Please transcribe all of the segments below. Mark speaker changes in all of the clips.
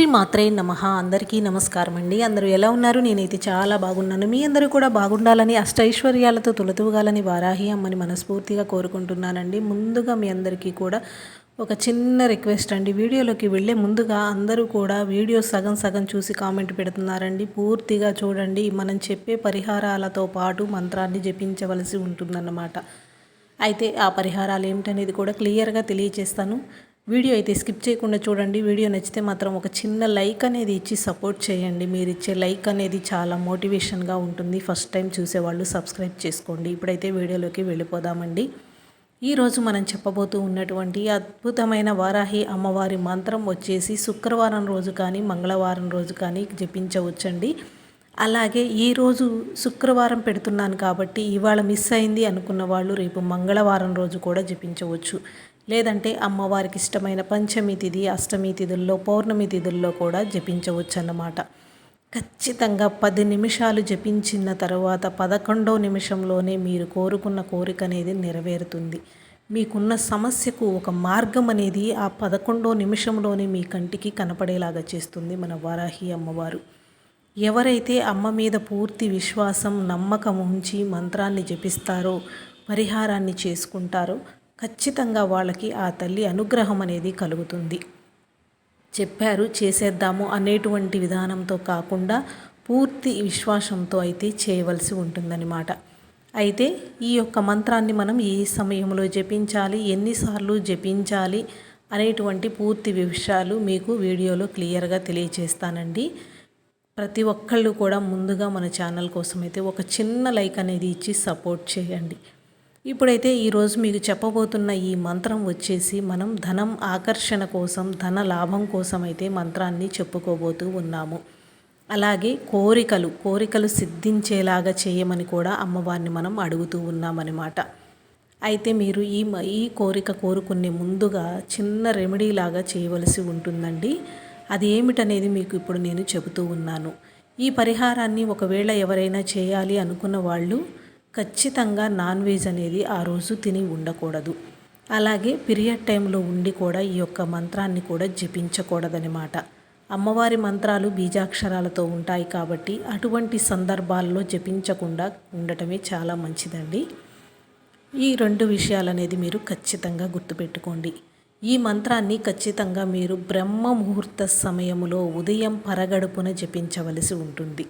Speaker 1: శ్రీ మాత్రే నమ. అందరికీ నమస్కారం అండి. అందరూ ఎలా ఉన్నారు? నేనైతే చాలా బాగున్నాను. మీ అందరూ కూడా బాగుండాలని అష్టైశ్వర్యాలతో తులతూగాలని వారాహి అమ్మని మనస్ఫూర్తిగా కోరుకుంటున్నానండి. ముందుగా మీ అందరికీ కూడా ఒక చిన్న రిక్వెస్ట్ అండి. వీడియోలోకి వెళ్ళే ముందుగా అందరూ కూడా వీడియో సగం సగం చూసి కామెంట్ పెడుతున్నారండి. పూర్తిగా చూడండి. మనం చెప్పే పరిహారాలతో పాటు మంత్రాన్ని జపించవలసి ఉంటుందన్నమాట. అయితే ఆ పరిహారాలు ఏమిటనేది కూడా క్లియర్గా తెలియజేస్తాను వీడియో అయితే స్కిప్ చేయకుండా చూడండి. వీడియో నచ్చితే మాత్రం ఒక చిన్న లైక్ అనేది ఇచ్చి సపోర్ట్ చేయండి. మీరు ఇచ్చే లైక్ అనేది చాలా మోటివేషన్గా ఉంటుంది. ఫస్ట్ టైం చూసేవాళ్ళు సబ్స్క్రైబ్ చేసుకోండి. ఇప్పుడైతే వీడియోలోకి వెళ్ళిపోదామండి. ఈరోజు మనం చెప్పబోతూ ఉన్నటువంటి అద్భుతమైన వారాహి అమ్మవారి మంత్రం వచ్చేసి శుక్రవారం రోజు కానీ మంగళవారం రోజు కానీ జపించవచ్చండి. అలాగే ఈరోజు శుక్రవారం పెడుతున్నాను కాబట్టి ఇవాళ మిస్ అయింది అనుకున్న వాళ్ళు రేపు మంగళవారం రోజు కూడా జపించవచ్చు. లేదంటే అమ్మవారికి ఇష్టమైన పంచమి తిథి అష్టమి తిథుల్లో పౌర్ణమి తిథుల్లో కూడా జపించవచ్చు అన్నమాట ఖచ్చితంగా పది నిమిషాలు జపించిన తర్వాత పదకొండో నిమిషంలోనే మీరు కోరుకున్న కోరిక అనేది నెరవేరుతుంది. మీకున్న సమస్యకు ఒక మార్గం అనేది ఆ పదకొండో నిమిషంలోనే మీ కంటికి కనపడేలాగా చేస్తుంది మన వారాహి అమ్మవారు. ఎవరైతే అమ్మ మీద పూర్తి విశ్వాసం నమ్మకం ఉంచి మంత్రాన్ని జపిస్తారో పరిహారాన్ని చేసుకుంటారో ఖచ్చితంగా వాళ్ళకి ఆ తల్లి అనుగ్రహం అనేది కలుగుతుంది. చెప్పారు చేసేద్దాము అనేటువంటి విధానంతో కాకుండా పూర్తి విశ్వాసంతో అయితే చేయవలసి ఉంటుందన్నమాట. అయితే ఈ యొక్క మంత్రాన్ని మనం ఏ సమయంలో జపించాలి ఎన్నిసార్లు జపించాలి అనేటువంటి పూర్తి విషయాలు మీకు వీడియోలో క్లియర్గా తెలియచేస్తానండి. ప్రతి ఒక్కళ్ళు కూడా ముందుగా మన ఛానల్ కోసం అయితే ఒక చిన్న లైక్ అనేది ఇచ్చి సపోర్ట్ చేయండి. ఇప్పుడైతే ఈరోజు మీకు చెప్పబోతున్న ఈ మంత్రం వచ్చేసి మనం ధనం ఆకర్షణ కోసం ధన లాభం కోసం అయితే మంత్రాన్ని చెప్పుకోబోతూ ఉన్నాము. అలాగే కోరికలు కోరికలు సిద్ధించేలాగా చేయమని కూడా అమ్మవారిని మనం అడుగుతూ ఉన్నామన్నమాట. అయితే మీరు ఈ ఈ కోరిక కోరుకునే ముందుగా చిన్న రెమెడీ లాగా చేయవలసి ఉంటుందండి. అది ఏమిటనేది మీకు ఇప్పుడు నేను చెబుతూ ఉన్నాను. ఈ పరిహారాన్ని ఒకవేళ ఎవరైనా చేయాలి అనుకున్న వాళ్ళు ఖచ్చితంగా నాన్ వెజ్ అనేది ఆ రోజు తిని ఉండకూడదు. అలాగే పీరియడ్ టైంలో ఉండి కూడా ఈ యొక్క మంత్రాన్ని కూడా జపించకూడదనమాట అమ్మవారి మంత్రాలు బీజాక్షరాలతో ఉంటాయి కాబట్టి అటువంటి సందర్భాల్లో జపించకుండా ఉండటమే చాలా మంచిదండి. ఈ రెండు విషయాలనేది మీరు ఖచ్చితంగా గుర్తుపెట్టుకోండి. ఈ మంత్రాన్ని ఖచ్చితంగా మీరు బ్రహ్మ ముహూర్త సమయంలో ఉదయం పరగడుపున జపించవలసి ఉంటుంది.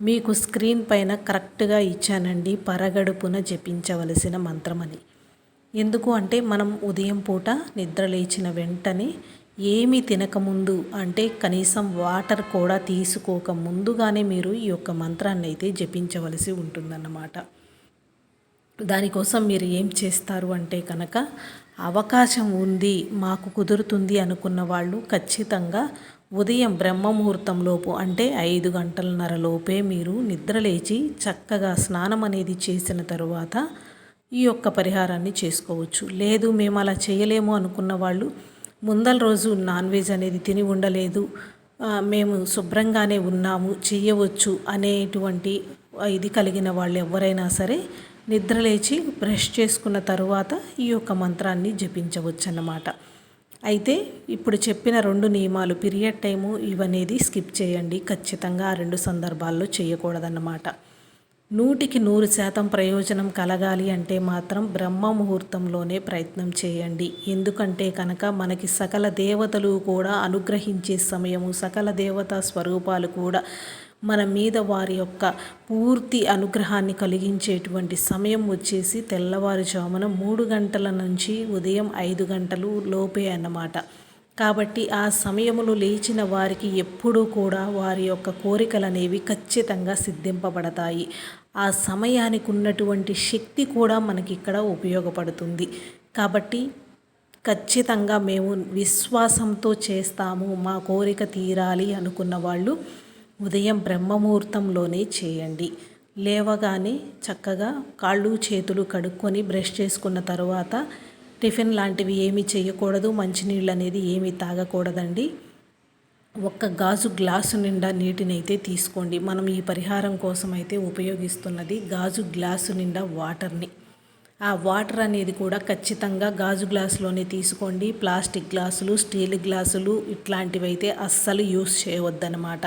Speaker 1: మీకు స్క్రీన్ పైన కరెక్ట్గా ఇచ్చానండి. పరగడుపున జపించవలసిన మంత్రమని. ఎందుకు అంటే మనం ఉదయం పూట నిద్ర లేచిన వెంటనే ఏమి తినకముందు అంటే కనీసం వాటర్ కూడా తీసుకోక ముందుగానే మీరు ఈ యొక్క మంత్రాన్ని అయితే జపించవలసి ఉంటుందన్నమాట. దానికోసం మీరు ఏం చేస్తారు అంటే కనుక అవకాశం ఉంది మాకు కుదురుతుంది అనుకున్న వాళ్ళు ఖచ్చితంగా ఉదయం బ్రహ్మముహూర్తంలోపు అంటే ఐదు గంటలన్నర లోపే మీరు నిద్రలేచి చక్కగా స్నానం అనేది చేసిన తరువాత ఈ యొక్క పరిహారాన్ని చేసుకోవచ్చు. లేదు మేము అలా చేయలేము అనుకున్న వాళ్ళు ముందల రోజు నాన్ వెజ్ అనేది తిని ఉండలేదు. మేము శుభ్రంగానే ఉన్నాము చేయవచ్చు అనేటువంటి ఇది కలిగిన వాళ్ళు ఎవరైనా సరే నిద్రలేచి బ్రష్ చేసుకున్న తరువాత ఈ యొక్క మంత్రాన్ని జపించవచ్చు అన్నమాట అయితే ఇప్పుడు చెప్పిన రెండు నియమాలు పీరియడ్ టైము ఇవనేది స్కిప్ చేయండి. ఖచ్చితంగా ఆ రెండు సందర్భాల్లో చేయకూడదన్నమాట. నూటికి నూరు శాతం ప్రయోజనం కలగాలి అంటే మాత్రం బ్రహ్మ ముహూర్తంలోనే ప్రయత్నం చేయండి. ఎందుకంటే కనుక మనకి సకల దేవతలు కూడా అనుగ్రహించే సమయము సకల దేవతా స్వరూపాలు కూడా మన మీద వారి యొక్క పూర్తి అనుగ్రహాన్ని కలిగించేటువంటి సమయం వచ్చేసి తెల్లవారుజామున మూడు గంటల నుంచి ఉదయం ఐదు గంటలు లోపే అన్నమాట. కాబట్టి ఆ సమయములో లేచిన వారికి ఎప్పుడూ కూడా వారి యొక్క కోరికలు అనేవి ఖచ్చితంగా సిద్ధింపబడతాయి. ఆ సమయానికి ఉన్నటువంటి శక్తి కూడా మనకి ఇక్కడ ఉపయోగపడుతుంది. కాబట్టి ఖచ్చితంగా మేము విశ్వాసంతో చేస్తాము మా కోరిక తీరాలి అనుకున్న వాళ్ళు ఉదయం బ్రహ్మముహూర్తంలోనే చేయండి. లేవగానే చక్కగా కాళ్ళు చేతులు కడుక్కొని బ్రష్ చేసుకున్న తర్వాత టిఫిన్ లాంటివి ఏమీ చేయకూడదు మంచినీళ్ళు అనేది ఏమీ తాగకూడదండి. ఒక్క గాజు గ్లాసు నిండా నీటిని అయితే తీసుకోండి. మనం ఈ పరిహారం కోసం అయితే ఉపయోగిస్తున్నది గాజు గ్లాసు నిండా వాటర్ని. ఆ వాటర్ అనేది కూడా ఖచ్చితంగా గాజు గ్లాసులోనే తీసుకోండి. ప్లాస్టిక్ గ్లాసులు స్టీల్ గ్లాసులు ఇట్లాంటివి అయితే అస్సలు యూస్ చేయవద్దనమాట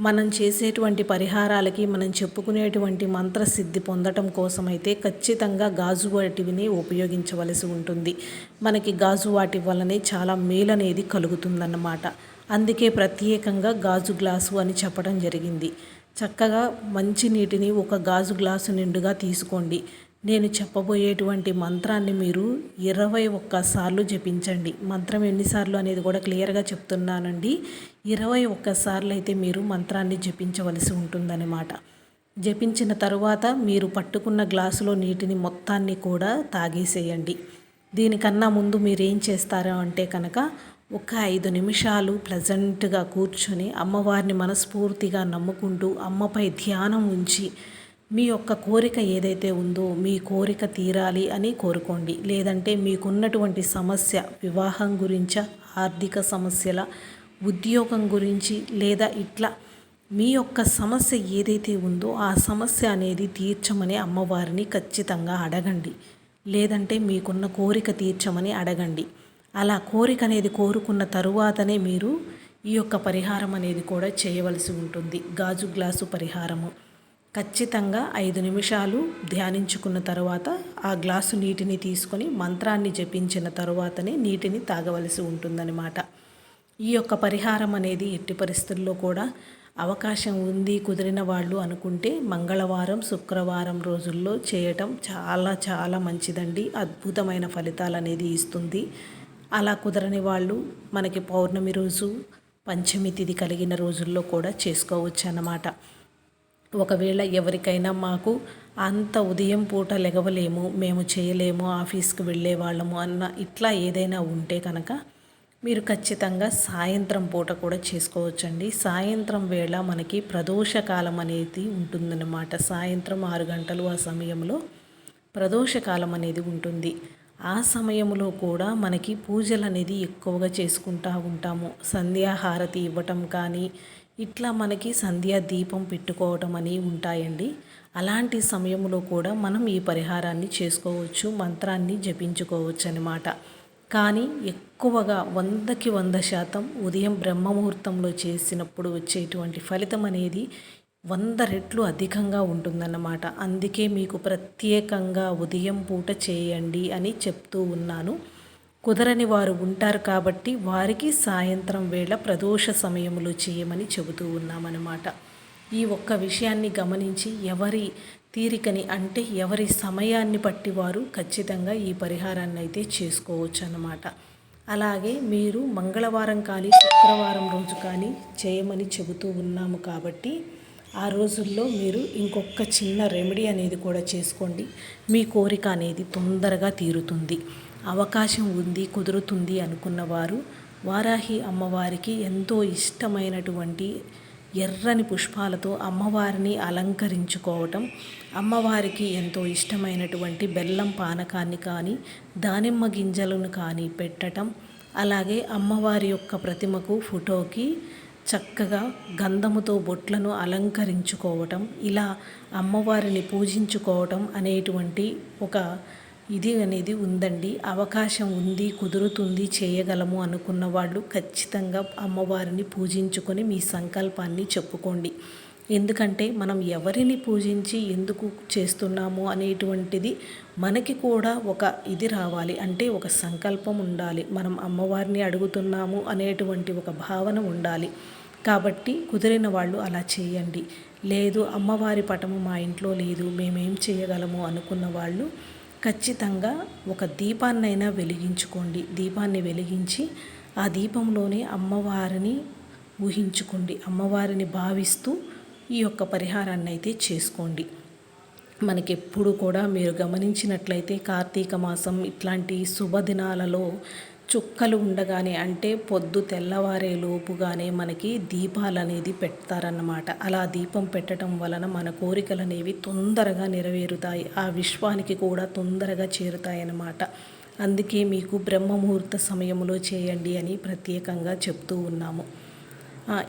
Speaker 1: మనం చేసేటువంటి పరిహారాలకి మనం చెప్పుకునేటువంటి మంత్రసిద్ధి పొందటం కోసం అయితే ఖచ్చితంగా గాజు వాటివిని ఉపయోగించవలసి ఉంటుంది. మనకి గాజు వాటి వల్లనే చాలా మేలు అనేది కలుగుతుందన్నమాట. అందుకే ప్రత్యేకంగా గాజు గ్లాసు అని చెప్పడం జరిగింది. చక్కగా మంచి నీటిని ఒక గాజు గ్లాసు నిండుగా తీసుకోండి. నేను చెప్పబోయేటువంటి మంత్రాన్ని మీరు ఇరవై ఒక్కసార్లు జపించండి. మంత్రం ఎన్నిసార్లు అనేది కూడా క్లియర్గా చెప్తున్నానండి. ఇరవై ఒక్కసార్లు అయితే మీరు మంత్రాన్ని జపించవలసి ఉంటుందన్నమాట. జపించిన తరువాత మీరు పట్టుకున్న గ్లాసులో నీటిని మొత్తాన్ని కూడా తాగేసేయండి. దీనికన్నా ముందు మీరు ఏం చేస్తారో అంటే కనుక ఒక ఐదు నిమిషాలు ప్లజెంట్గా కూర్చొని అమ్మవారిని మనస్ఫూర్తిగా నమ్ముకుంటూ అమ్మపై ధ్యానం ఉంచి మీ యొక్క కోరిక ఏదైతే ఉందో మీ కోరిక తీరాలి అని కోరుకోండి. లేదంటే మీకున్నటువంటి సమస్య వివాహం గురించి ఆర్థిక సమస్యల ఉద్యోగం గురించి లేదా ఇట్లా మీ యొక్క సమస్య ఏదైతే ఉందో ఆ సమస్య అనేది తీర్చమని అమ్మవారిని ఖచ్చితంగా అడగండి. లేదంటే మీకున్న కోరిక తీర్చమని అడగండి. అలా కోరిక అనేది కోరుకున్న తరువాతనే మీరు ఈ యొక్క పరిహారం అనేది కూడా చేయవలసి ఉంటుంది. గాజు గ్లాసు పరిహారము. ఖచ్చితంగా ఐదు నిమిషాలు ధ్యానించుకున్న తర్వాత ఆ గ్లాసు నీటిని తీసుకొని మంత్రాన్ని జపించిన తరువాతనే నీటిని తాగవలసి ఉంటుందన్నమాట. ఈ యొక్క పరిహారం అనేది ఎట్టి పరిస్థితుల్లో కూడా అవకాశం ఉంది కుదిరిన వాళ్ళు అనుకుంటే మంగళవారం శుక్రవారం రోజుల్లో చేయటం చాలా చాలా మంచిదండి. అద్భుతమైన ఫలితాలు అనేది ఇస్తుంది. అలా కుదరని వాళ్ళు మనకి పౌర్ణమి రోజు పంచమి తిథి కలిగిన రోజుల్లో కూడా చేసుకోవచ్చు అన్నమాట. ఒకవేళ ఎవరికైనా మాకు అంత ఉదయం పూట లెగవలేము మేము చేయలేము ఆఫీస్కి వెళ్ళే వాళ్ళము అన్న ఇట్లా ఏదైనా ఉంటే కనుక మీరు ఖచ్చితంగా సాయంత్రం పూట కూడా చేసుకోవచ్చండి. సాయంత్రం వేళ మనకి ప్రదోషకాలం అనేది ఉంటుందన్నమాట. సాయంత్రం ఆరు గంటలు ఆ సమయంలో ప్రదోషకాలం అనేది ఉంటుంది. ఆ సమయంలో కూడా మనకి పూజలు అనేది ఎక్కువగా చేసుకుంటూ ఉంటాము. సంధ్యాహారతి ఇవ్వటం కానీ ఇట్లా మనకి సంధ్యా దీపం పెట్టుకోవటం అని ఉంటాయండి. అలాంటి సమయంలో కూడా మనం ఈ పరిహారాన్ని చేసుకోవచ్చు మంత్రాన్ని జపించుకోవచ్చు అనమాట కానీ ఎక్కువగా వందకి వంద శాతం ఉదయం బ్రహ్మముహూర్తంలో చేసినప్పుడు వచ్చేటువంటి ఫలితం అనేది వంద రెట్లు అధికంగా ఉంటుందన్నమాట. అందుకే మీకు ప్రత్యేకంగా ఉదయం పూట చేయండి అని చెప్తూ ఉన్నాను. కుదరని వారు ఉంటారు కాబట్టి వారికి సాయంత్రం వేళ ప్రదోష సమయంలో చేయమని చెబుతూ ఉన్నామన్నమాట. ఈ ఒక్క విషయాన్ని గమనించి ఎవరి తీరికని అంటే ఎవరి సమయాన్ని బట్టి వారు ఖచ్చితంగా ఈ పరిహారాన్ని అయితే చేసుకోవచ్చు అన్నమాట అలాగే మీరు మంగళవారం కానీ శుక్రవారం రోజు కానీ చేయమని చెబుతూ ఉన్నాము కాబట్టి ఆ రోజుల్లో మీరు ఇంకొక చిన్న రెమెడీ అనేది కూడా చేసుకోండి. మీ కోరిక అనేది తొందరగా తీరుతుంది. అవకాశం ఉంది కుదురుతుంది అనుకున్నవారు వారాహి అమ్మవారికి ఎంతో ఇష్టమైనటువంటి ఎర్రని పుష్పాలతో అమ్మవారిని అలంకరించుకోవటం అమ్మవారికి ఎంతో ఇష్టమైనటువంటి బెల్లం పానకాన్ని కానీ దానిమ్మ గింజలను కానీ పెట్టటం అలాగే అమ్మవారి యొక్క ప్రతిమకు ఫోటోకి చక్కగా గంధముతో బొట్లను అలంకరించుకోవటం ఇలా అమ్మవారిని పూజించుకోవటం అనేటువంటి ఒక ఇది అనేది ఉందండి. అవకాశం ఉంది కుదురుతుంది చేయగలము అనుకున్న వాళ్ళు ఖచ్చితంగా అమ్మవారిని పూజించుకొని మీ సంకల్పాన్ని చెప్పుకోండి. ఎందుకంటే మనం ఎవరిని పూజించి ఎందుకు చేస్తున్నాము అనేటువంటిది మనకి కూడా ఒక ఇది రావాలి. అంటే ఒక సంకల్పం ఉండాలి. మనం అమ్మవారిని అడుగుతున్నాము అనేటువంటి ఒక భావన ఉండాలి. కాబట్టి కుదిరిన వాళ్ళు అలా చేయండి. లేదు అమ్మవారి పటము మా ఇంట్లో లేదు మేమేం చేయగలము అనుకున్న వాళ్ళు ఖచ్చితంగా ఒక దీపాన్నైనా వెలిగించుకోండి. దీపాన్ని వెలిగించి ఆ దీపంలోనే అమ్మవారిని ఊహించుకోండి. అమ్మవారిని భావిస్తూ ఈ యొక్క పరిహారాన్ని అయితే చేసుకోండి. మనకెప్పుడు కూడా మీరు గమనించినట్లయితే కార్తీక మాసం ఇట్లాంటి శుభదినాలలో చుక్కలు ఉండగానే అంటే పొద్దు తెల్లవారే లోపుగానే మనకి దీపాలు అనేది పెడతారన్నమాట. అలా దీపం పెట్టడం వలన మన కోరికలు అనేవి తొందరగా నెరవేరుతాయి. ఆ విశ్వానికి కూడా తొందరగా చేరుతాయి అన్నమాట అందుకే మీకు బ్రహ్మముహూర్త సమయంలో చేయండి అని ప్రత్యేకంగా చెప్తూ ఉన్నాము.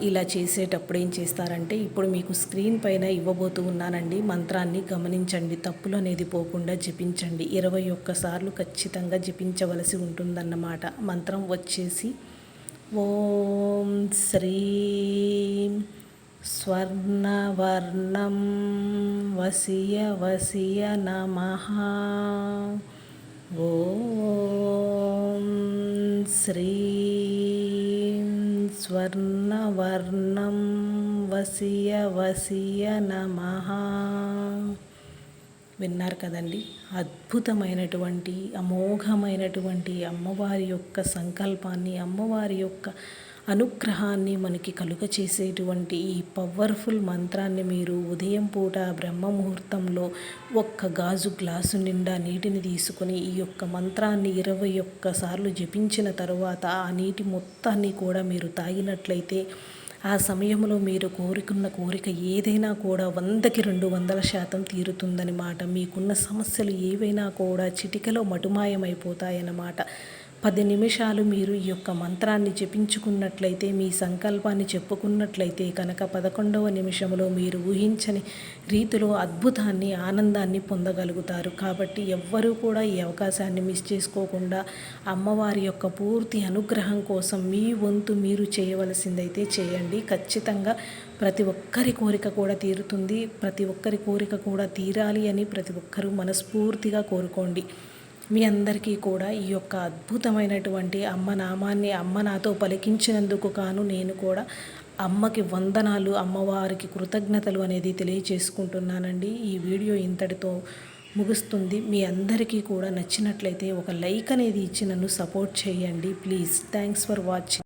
Speaker 1: ఇలా చేసేటప్పుడు ఏం చేస్తారంటే ఇప్పుడు మీకు స్క్రీన్ పైన ఇవ్వబోతూ ఉన్నానండి మంత్రాన్ని గమనించండి తప్పులు అనేది పోకుండా జపించండి. ఇరవై ఒక్కసార్లు ఖచ్చితంగా జపించవలసి ఉంటుందన్నమాట. మంత్రం వచ్చేసి ఓం శ్రీం స్వర్ణవర్ణం వసియ వసియ నమ. ఓం శ్రీం స్వర్ణవర్ణం వసియ వసియ నమ. విన్నారు కదండి అద్భుతమైనటువంటి అమోఘమైనటువంటి అమ్మవారి యొక్క సంకల్పాన్ని అమ్మవారి యొక్క అనుగ్రహాన్ని మనకి కలుగ చేసేటువంటి ఈ పవర్ఫుల్ మంత్రాన్ని మీరు ఉదయం పూట బ్రహ్మ ముహూర్తంలో ఒక్క గాజు గ్లాసు నిండా నీటిని తీసుకొని ఈ యొక్క మంత్రాన్ని ఇరవై ఒక్కసార్లు జపించిన తరువాత ఆ నీటి మొత్తాన్ని కూడా మీరు తాగినట్లయితే ఆ సమయంలో మీరు కోరుకున్న కోరిక ఏదైనా కూడా వందకి రెండు వందల శాతం తీరుతుందన్నమాట. మీకున్న సమస్యలు ఏవైనా కూడా చిటికలో మటుమాయమైపోతాయన్నమాట. పది నిమిషాలు మీరు ఈ యొక్క మంత్రాన్ని జపించుకున్నట్లయితే మీ సంకల్పాన్ని చెప్పుకున్నట్లయితే కనుక పదకొండవ నిమిషంలో మీరు ఊహించని రీతిలో అద్భుతాన్ని ఆనందాన్ని పొందగలుగుతారు. కాబట్టి ఎవ్వరూ కూడా ఈ అవకాశాన్ని మిస్ చేసుకోకుండా అమ్మవారి యొక్క పూర్తి అనుగ్రహం కోసం మీ వంతు మీరు చేయవలసిందైతే చేయండి. ఖచ్చితంగా ప్రతి ఒక్కరి కోరిక కూడా తీరుతుంది. ప్రతి ఒక్కరి కోరిక కూడా తీరాలి అని ప్రతి ఒక్కరూ మనస్ఫూర్తిగా కోరుకోండి. మీ అందరికీ కూడా ఈ యొక్క అద్భుతమైనటువంటి అమ్మ నామాన్ని అమ్మ నాతో పలికించినందుకు కాను నేను కూడా అమ్మకి వందనాలు అమ్మవారికి కృతజ్ఞతలు అనేది తెలియచేసుకుంటున్నానండి. ఈ వీడియో ఇంతటితో ముగుస్తుంది. మీ అందరికీ కూడా నచ్చినట్లయితే ఒక లైక్ అనేది ఇచ్చి నన్ను సపోర్ట్ చేయండి. Please thanks for watching.